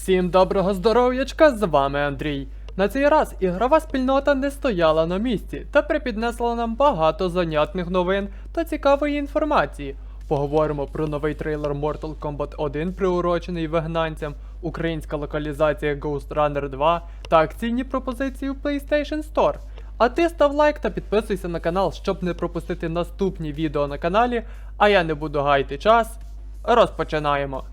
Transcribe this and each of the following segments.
Всім доброго здоров'ячка, з вами Андрій. На цей раз ігрова спільнота не стояла на місці та припіднесла нам багато занятних новин та цікавої інформації. Поговоримо про новий трейлер Mortal Kombat 1, приурочений вигнанцям, українська локалізація Ghost Runner 2 та акційні пропозиції в PlayStation Store. А ти став лайк та підписуйся на канал, щоб не пропустити наступні відео на каналі. А я не буду гайти час. Розпочинаємо.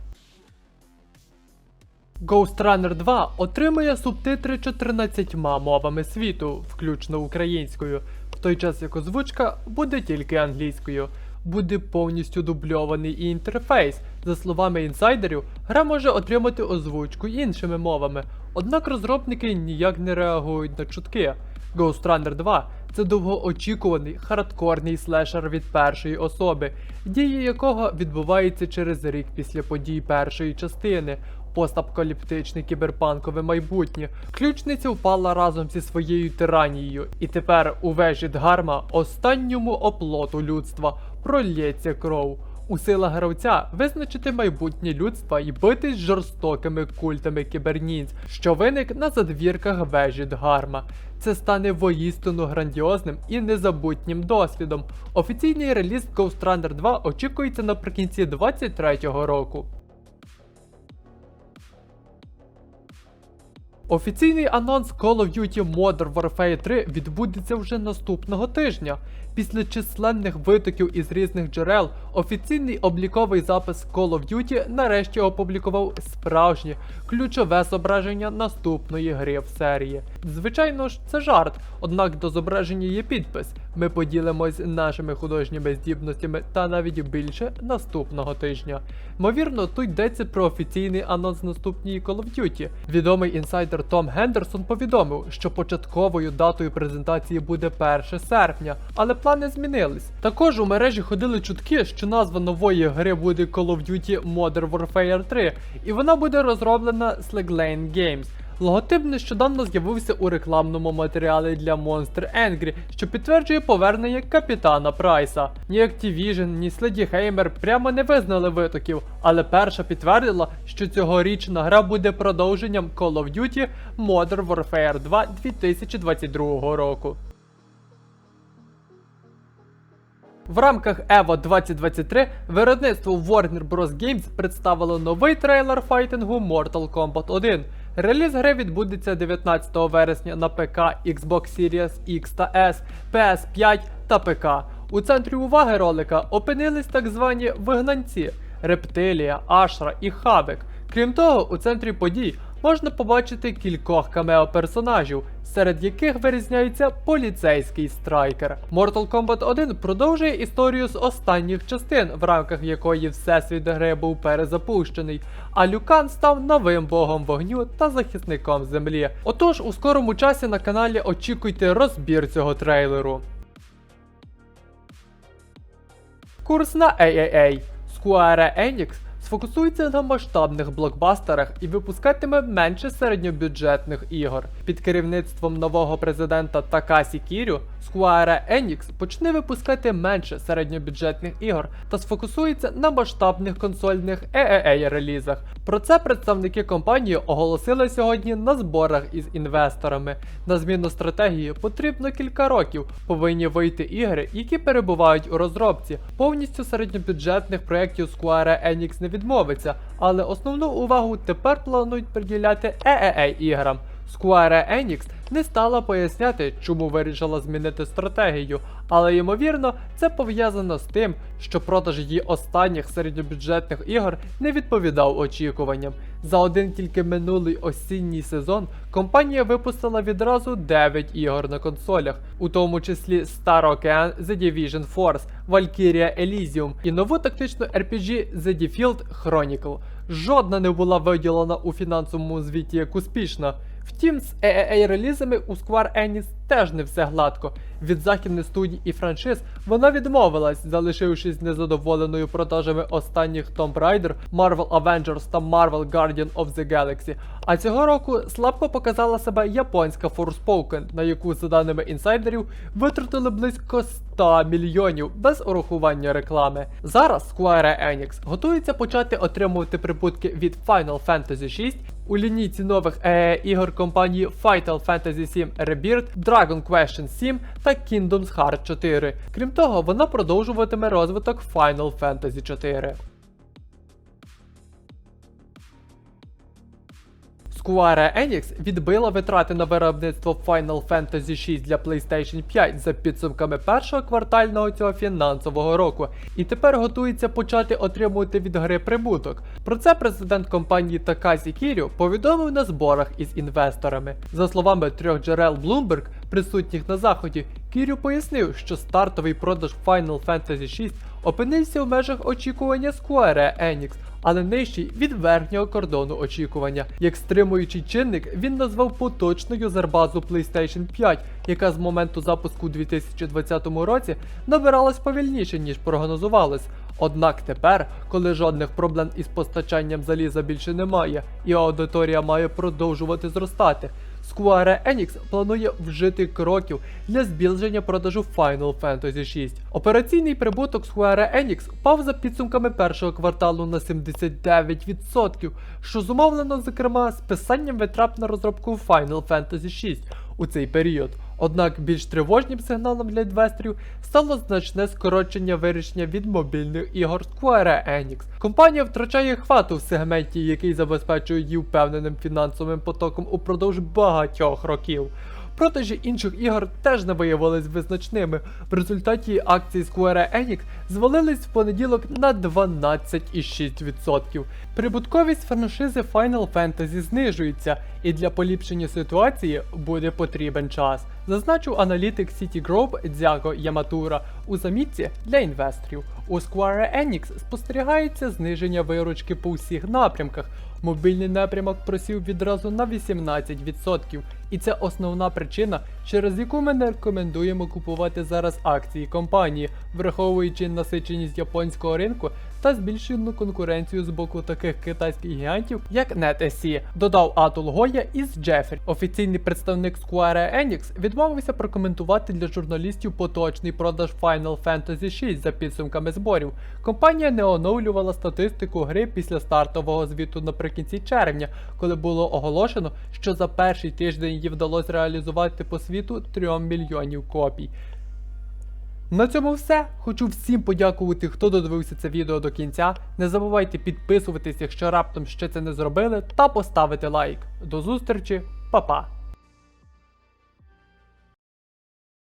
Ghost Runner 2 отримує субтитри 14 мовами світу, включно українською, в той час як озвучка буде тільки англійською. Буде повністю дубльований і інтерфейс. За словами інсайдерів, гра може отримати озвучку іншими мовами, однак розробники ніяк не реагують на чутки. Ghost Runner 2 це довгоочікуваний хардкорний слешер від першої особи, дії якого відбувається через рік після подій першої частини. Постапокаліптичне кіберпанкове майбутнє. Ключниця впала разом зі своєю тиранією, і тепер у вежі Дгарма, останньому оплоту людства, пролється кров. У силах гравця визначити майбутнє людства і битись жорстокими культами кібернінць, що виник на задвірках вежі Дгарма. Це стане воїстину грандіозним і незабутнім досвідом. Офіційний реліз Ghost Runner 2 очікується наприкінці 2023 року. Офіційний анонс Call of Duty Modern Warfare 3 відбудеться вже наступного тижня. Після численних витоків із різних джерел, офіційний обліковий запис Call of Duty нарешті опублікував справжнє ключове зображення наступної гри в серії. Звичайно ж, це жарт, однак до зображення є підпис. Ми поділимось нашими художніми здібностями та навіть більше наступного тижня. Ймовірно, тут йдеться про офіційний анонс наступній Call of Duty. Відомий інсайдер Том Гендерсон повідомив, що початковою датою презентації буде 1 серпня, але плани змінились. Також у мережі ходили чутки, що назва нової гри буде Call of Duty Modern Warfare 3, і вона буде розроблена Slaglane Games. Логотип нещодавно з'явився у рекламному матеріалі для Monster Angry, що підтверджує повернення капітана Прайса. Ні Activision, ні Slady прямо не визнали витоків, але перша підтвердила, що цьогорічна гра буде продовженням Call of Duty Modern Warfare 2 2022 року. В рамках EVO 2023 виробництво Warner Bros. Games представило новий трейлер файтингу Mortal Kombat 1. Реліз гри відбудеться 19 вересня на ПК, Xbox Series X та S, PS5 та ПК. У центрі уваги ролика опинились так звані вигнанці Рептилія, Ашра і Хавик. Крім того, у центрі подій можна побачити кількох камео персонажів, серед яких вирізняється поліцейський страйкер. Mortal Kombat 1 продовжує історію з останніх частин, в рамках якої всесвіт гри був перезапущений, а Люкан став новим богом вогню та захисником землі. Отож, у скорому часі на каналі очікуйте розбір цього трейлеру. Курс на AAA. Square Enix сфокусується на масштабних блокбастерах і випускатиме менше середньобюджетних ігор. Під керівництвом нового президента Такасі Кірю Square Enix почне випускати менше середньобюджетних ігор та сфокусується на масштабних консольних AAA релізах. Про це представники компанії оголосили сьогодні на зборах із інвесторами. На зміну стратегії потрібно кілька років. Повинні вийти ігри, які перебувають у розробці. Повністю середньобюджетних проєктів Square Enix не відмовиться, але основну увагу тепер планують приділяти AAA іграм. Square Enix не стала поясняти, чому вирішила змінити стратегію, але ймовірно, це пов'язано з тим, що продаж її останніх середньобюджетних ігор не відповідав очікуванням. За один тільки минулий осінній сезон компанія випустила відразу 9 ігор на консолях, у тому числі Star Ocean The Division Force, Valkyria Elysium і нову тактичну RPG The Defield Chronicle. Жодна не була виділена у фінансовому звіті як успішна. Втім, з AAA релізами у Square Enix теж не все гладко. Від західних студій і франшиз вона відмовилась, залишившись незадоволеною продажами останніх Tomb Raider, Marvel Avengers та Marvel Guardian of the Galaxy. А цього року слабко показала себе японська Forspoken, на яку, за даними інсайдерів, витратили близько 100 мільйонів без урахування реклами. Зараз Square Enix готується почати отримувати прибутки від Final Fantasy VI У лінійці нових EE ігор компанії Final Fantasy VII Rebirth, Dragon Question 7 та Kingdoms Hearts 4. Крім того, вона продовжуватиме розвиток Final Fantasy 4. Square Enix відбила витрати на виробництво Final Fantasy 6 для PlayStation 5 за підсумками першого квартального цього фінансового року і тепер готується почати отримувати від гри прибуток. Про це президент компанії Таказі Кірю повідомив на зборах із інвесторами. За словами трьох джерел Bloomberg, присутніх на заході, Кірю пояснив, що стартовий продаж Final Fantasy 6 опинився в межах очікування Square Enix, але нижчий від верхнього кордону очікування. Як стримуючий чинник, він назвав поточну юзербазу PlayStation 5, яка з моменту запуску у 2020 році набиралась повільніше, ніж прогнозувалось. Однак тепер, коли жодних проблем із постачанням заліза більше немає, і аудиторія має продовжувати зростати, Square Enix планує вжити кроків для збільшення продажу Final Fantasy 6. Операційний прибуток Square Enix впав за підсумками першого кварталу на 79%, що зумовлено, зокрема, списанням витрат на розробку Final Fantasy 6 у цей період. Однак більш тривожним сигналом для інвесторів стало значне скорочення вирішення від мобільних ігор Square Enix. Компанія втрачає хвату в сегменті, який забезпечує її впевненим фінансовим потоком упродовж багатьох років. Продажі інших ігор теж не виявились визначними. В результаті акції Square Enix звалились в понеділок на 12,6%. Прибутковість франшизи Final Fantasy знижується, і для поліпшення ситуації буде потрібен час. Зазначив аналітик Citigroup Дзяго Яматура у замітці для інвесторів. У Square Enix спостерігається зниження виручки по всіх напрямках. Мобільний напрямок просів відразу на 18%, і це основна причина, через яку ми не рекомендуємо купувати зараз акції компанії, враховуючи насиченість японського ринку та збільшену конкуренцію з боку таких китайських гігантів, як NetSC, додав Атул Гоя із Джефрі. Офіційний представник Square Enix відмовився прокоментувати для журналістів поточний продаж Final Fantasy 6 за підсумками зборів. Компанія не оновлювала статистику гри після стартового звіту наприкінці червня, коли було оголошено, що за перший тиждень їй вдалося реалізувати по світу 3 мільйонів копій. На цьому все. Хочу всім подякувати, хто додивився це відео до кінця. Не забувайте підписуватись, якщо раптом ще це не зробили, та поставити лайк. До зустрічі, па-па!